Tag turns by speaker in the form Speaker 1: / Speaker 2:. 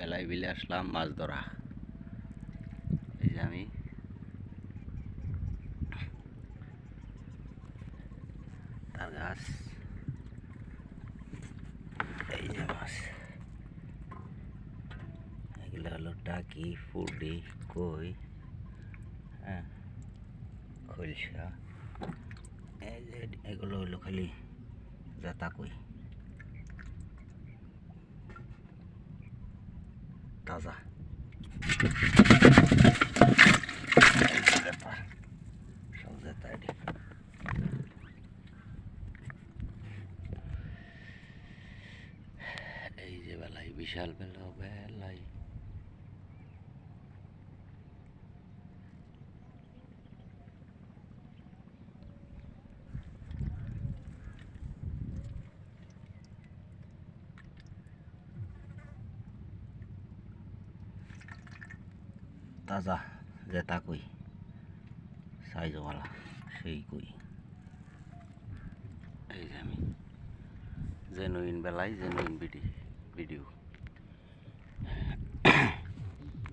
Speaker 1: বেলায় বিলে আসলাম মাছ ধরা। এই যে আমি। তার গাছ। এই যে মাছ। এগুলো হলো টাকি ফুডি কই হ্যাঁ খলসা। এগুলো হলো খালি জাতা কই। তাজা এই যে বেলাই বিশাল বেলা বেলাই তাজা জেতা কই? সাইজওয়ালা সেই কই? এই যে আমি। জেনুইন বেলায় জেনুইন ভিডিও ভিডিও